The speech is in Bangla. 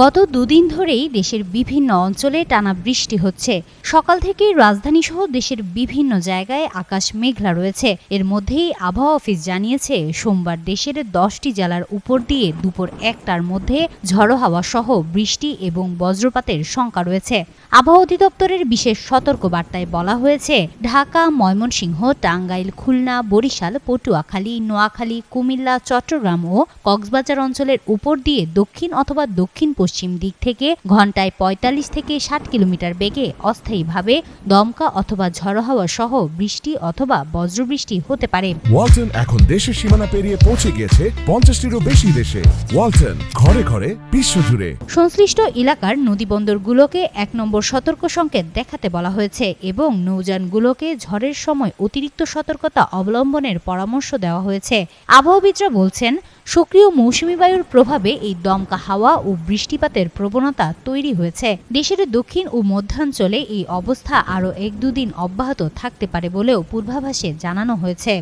গত দুদিন ধরেই দেশের বিভিন্ন অঞ্চলে টানা বৃষ্টি হচ্ছে। সকাল থেকেই রাজধানী সহ দেশের বিভিন্ন জায়গায় আকাশ মেঘলা রয়েছে। এর মধ্যেই আবহাওয়া অফিস জানিয়েছে, সোমবার দেশের দশটি জেলার উপর দিয়ে দুপুর একটার মধ্যে ঝড়ো হাওয়া সহ বৃষ্টি এবং বজ্রপাতের শঙ্কা রয়েছে। আবহাওয়া অধিদপ্তরের বিশেষ সতর্ক বার্তায় বলা হয়েছে, ঢাকা, ময়মনসিংহ, টাঙ্গাইল, খুলনা, বরিশাল, পটুয়াখালী, নোয়াখালী, কুমিল্লা, চট্টগ্রাম ও কক্সবাজার অঞ্চলের উপর দিয়ে দক্ষিণ অথবা দক্ষিণ পশ্চিম দিক থেকে ঘন্টায় ৪৫ থেকে ষাট কিলোমিটার বেগে অস্থায়ীভাবে দমকা অথবা ঝড়ো হাওয়া সহ বৃষ্টি অথবা বজ্রবৃষ্টি হতে পারে। ওয়ালটন এখন দেশের সীমানা পেরিয়ে পৌঁছে গিয়েছে পঞ্চাশটিরও বেশি দেশে। ওয়ালটন ঘরে ঘরে বিশ্বজুড়ে। সংশ্লিষ্ট এলাকার নদীবন্দরগুলোকে এক নম্বর সতর্ক সংকেত দেখাতে বলা হয়েছে এবং নৌযানগুলোকে ঝড়ের সময় অতিরিক্ত সতর্কতা অবলম্বনের পরামর্শ দেওয়া হয়েছে। আবহাওয়াবিদরা বলছেন সক্রিয় মৌসুমী বায়ুর প্রভাবে এই দমকা হাওয়া ও বৃষ্টিপাতের প্রবণতা তৈরি হয়েছে। দেশের দক্ষিণ ও মধ্যাঞ্চলে এই অবস্থা আরও এক দুদিন অব্যাহত থাকতে পারে বলেও পূর্বাভাসে জানানো হয়েছে।